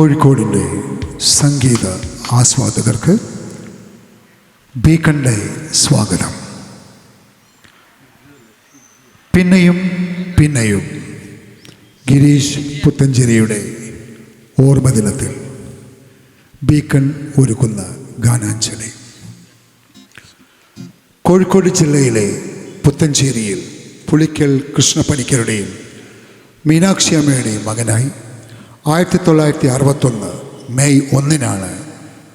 കോഴിക്കോടിന്റെ സംഗീത ആസ്വാദകർക്ക് ബീക്കണ്ടെ സ്വാഗതം. പിന്നെയും പിന്നെയും ഗിരീഷ് പുത്തഞ്ചേരിയുടെ ഓർമ്മദിനത്തിൽ ബീക്കൺ ഒരുക്കുന്ന ഗാനാഞ്ജലി. കോഴിക്കോട് ജില്ലയിലെ പുത്തഞ്ചേരിയിൽ പുളിക്കൽ കൃഷ്ണപ്പണിക്കരുടെയും മീനാക്ഷി അമ്മയുടെയും മകനായി ആയിരത്തി തൊള്ളായിരത്തി അറുപത്തൊന്ന് മെയ് ഒന്നിനാണ്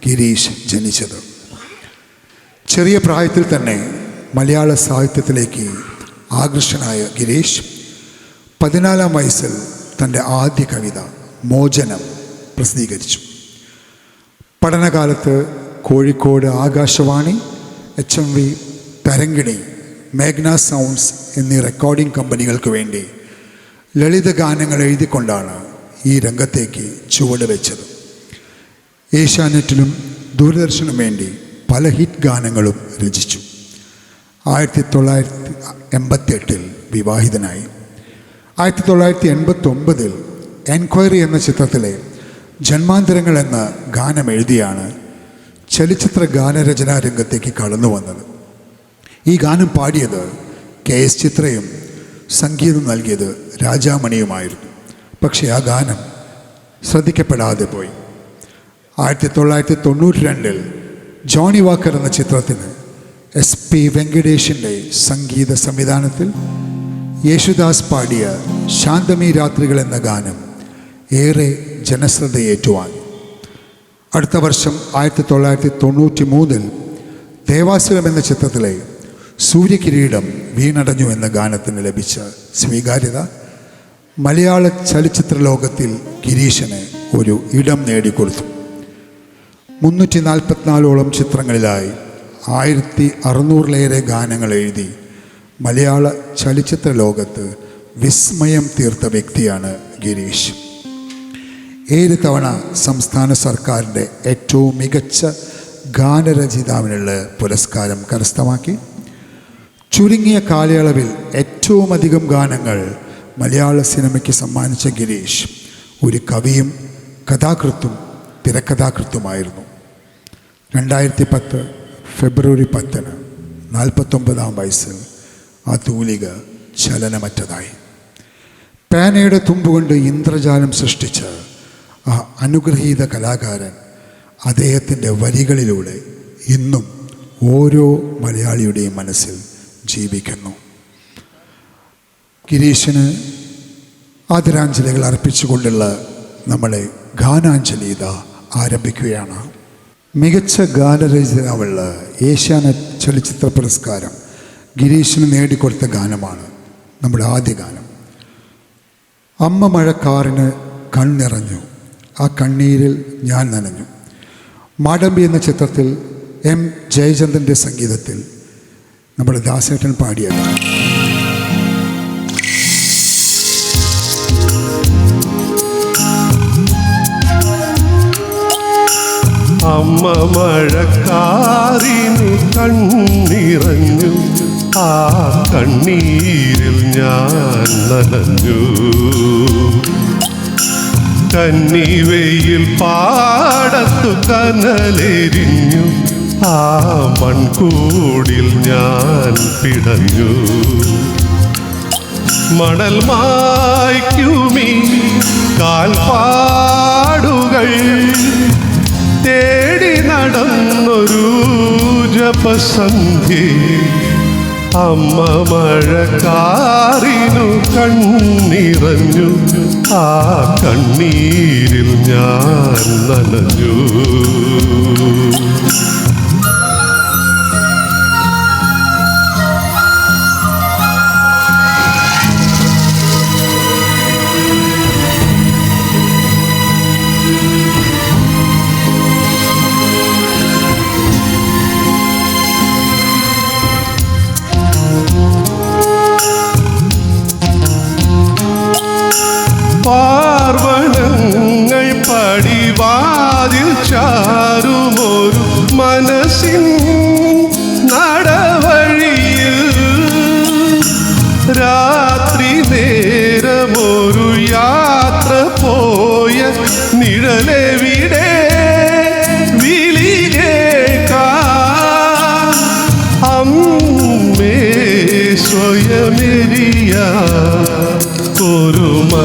ഗിരീഷ് ജനിച്ചത്. ചെറിയ പ്രായത്തിൽ തന്നെ മലയാള സാഹിത്യത്തിലേക്ക് ആകൃഷ്ടനായ ഗിരീഷ് പതിനാലാം വയസ്സിൽ തന്റെ ആദ്യ കവിത മോചനം പ്രസിദ്ധീകരിച്ചു. പഠനകാലത്ത് Kozhikode Akashvani H M V Tharangini മേഘ്ന sounds എന്നീ റെക്കോർഡിംഗ് കമ്പനികൾക്ക് വേണ്ടി ലളിത ഗാനങ്ങൾ എഴുതിക്കൊണ്ടാണ് ഈ രംഗത്തേക്ക് ചുവട് വെച്ചത്. ഏഷ്യാനെറ്റിലും ദൂരദർശനും വേണ്ടി പല ഹിറ്റ് ഗാനങ്ങളും രചിച്ചു. ആയിരത്തി തൊള്ളായിരത്തി എൺപത്തി എട്ടിൽ വിവാഹിതനായി. ആയിരത്തി തൊള്ളായിരത്തി എൺപത്തി ഒമ്പതിൽ എൻക്വയറി എന്ന ചിത്രത്തിലെ ജന്മാന്തരങ്ങൾ എന്ന ഗാനം എഴുതിയാണ് ചലച്ചിത്ര ഗാനരചനാ രംഗത്തേക്ക് കടന്നു വന്നത്. ഈ ഗാനം പാടിയത് കെ എസ് ചിത്രയും സംഗീതം നൽകിയത് രാജാമണിയുമായിരുന്നു. പക്ഷേ ആ ഗാനം ശ്രദ്ധിക്കപ്പെടാതെ പോയി. ആയിരത്തി തൊള്ളായിരത്തി തൊണ്ണൂറ്റി രണ്ടിൽ ജോണി വാക്കർ എന്ന ചിത്രത്തിന് എസ് പി വെങ്കടേഷിന്റെ സംഗീത സംവിധാനത്തിൽ യേശുദാസ് പാടിയ ശാന്തമീ രാത്രികൾ എന്ന ഗാനം ഏറെ ജനശ്രദ്ധയേറ്റുവാൻ. അടുത്ത വർഷം ആയിരത്തി തൊള്ളായിരത്തി തൊണ്ണൂറ്റി മൂന്നിൽ ദേവാസുരം എന്ന ചിത്രത്തിലെ സൂര്യകിരീടം വീണടഞ്ഞു എന്ന ഗാനത്തിന് ലഭിച്ച സ്വീകാര്യത മലയാള ചലച്ചിത്ര ലോകത്തിൽ ഗിരീശന് ഒരു ഇടം നേടിക്കൊടുത്തു. മുന്നൂറ്റി നാൽപ്പത്തിനാലോളം ചിത്രങ്ങളിലായി ആയിരത്തി അറുന്നൂറിലേറെ ഗാനങ്ങൾ എഴുതി മലയാള ചലച്ചിത്ര ലോകത്ത് വിസ്മയം തീർത്ത വ്യക്തിയാണ് ഗിരീഷ്. ഏഴ് തവണ സംസ്ഥാന സർക്കാരിന്റെ ഏറ്റവും മികച്ച ഗാനരചയിതാവിനുള്ള പുരസ്കാരം കരസ്ഥമാക്കി. ചുരുങ്ങിയ കാലയളവിൽ ഏറ്റവും അധികം ഗാനങ്ങൾ മലയാള സിനിമയ്ക്ക് സമ്മാനിച്ച ഗിരീഷ് ഒരു കവിയും കഥാകൃത്തും തിരക്കഥാകൃത്തുമായിരുന്നു. രണ്ടായിരത്തി പത്ത് ഫെബ്രുവരി പത്തിന് നാൽപ്പത്തൊമ്പതാം വയസ്സിൽ ആ തൂലിക ചലനമറ്റതായി. പേനയുടെ തുമ്പുകൊണ്ട് ഇന്ദ്രജാലം സൃഷ്ടിച്ച ആ അനുഗ്രഹീത കലാകാരൻ അദ്ദേഹത്തിന്റെ വരികളിലൂടെ ഇന്നും ഓരോ മലയാളിയുടെയും മനസ്സിൽ ജീവിക്കുന്നു. ഗിരീഷിന് ആദരാഞ്ജലികൾ അർപ്പിച്ചുകൊണ്ടുള്ള നമ്മളെ ഗാനാഞ്ജലി ഇതാ ആരംഭിക്കുകയാണ്. മികച്ച ഗാനരചനാവുള്ള ഏഷ്യാനെറ്റ് ചലച്ചിത്ര പുരസ്കാരം ഗിരീഷിന് നേടിക്കൊടുത്ത ഗാനമാണ് നമ്മുടെ ആദ്യ ഗാനം. അമ്മ മഴക്കാറിന് കണ്ണിറഞ്ഞു ആ കണ്ണീരിൽ ഞാൻ നനഞ്ഞു. മാടമ്പി എന്ന ചിത്രത്തിൽ എം ജയചന്ദ്രന്റെ സംഗീതത്തിൽ നമ്മുടെ ദാസേട്ടൻ പാടിയ മഴക്കാറിന് കണ്ണിറഞ്ഞു. ആ കണ്ണീരിൽ ഞാൻ നനഞ്ഞു. കന്നിവെയിൽ പാടത്തു കനലെരിഞ്ഞു. ആ മൺകൂടിൽ ഞാൻ പിടഞ്ഞു. മണൽ മായ്ക്കുമീ കാൽപാടുകൾ തേടി നടന്നൊരു ജപസന്ധി അമ്മ മഴക്കാറിനു കണ്ണിറഞ്ഞു ആ കണ്ണീരിൽ ഞാൻ നനഞ്ഞു.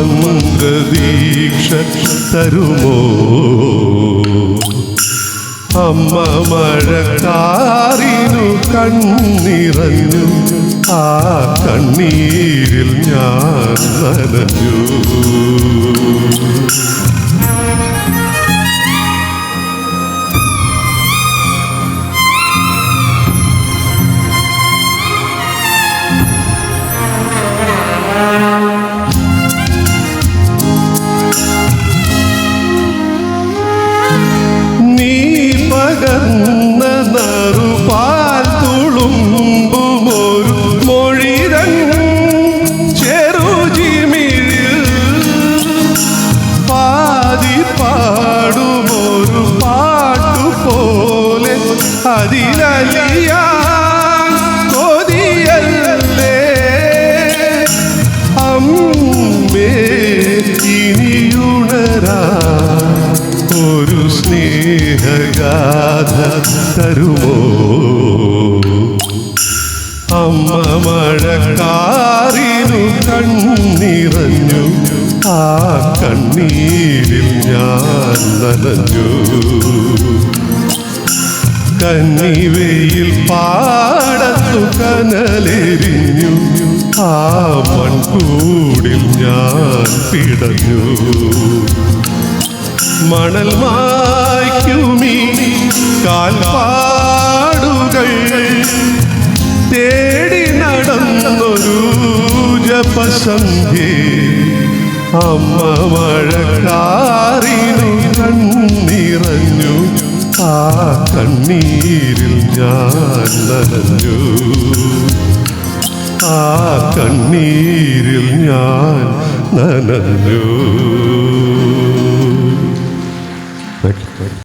മന്ത്രദീക്ഷ തരുമോ? അമ്മ മഴക്കാറിനു കണ്ണിറഞ്ഞു ആ കണ്ണീരിൽ ഞാൻ നനഞ്ഞു. മഴക്കാറിനു കണ്ണിറഞ്ഞു. ആ കണ്ണീരിൽ ഞാൻ നനഞ്ഞു. കന്നിവയിൽ പാടത്തു കനലെരിഞ്ഞു. ആ മൺകൂടിൽ ഞാൻ പിടഞ്ഞു. മണൽ മായ്ക്കുമീ കാൽപ്പാടുകൾ ജപസന്ധ്യേ അമ്മ മഴക്കാറിനു കണ്ണിറഞ്ഞു. ആ കണ്ണീരിൽ ഞാൻ നനഞ്ഞു. ആ കണ്ണീരിൽ ഞാൻ നനഞ്ഞു.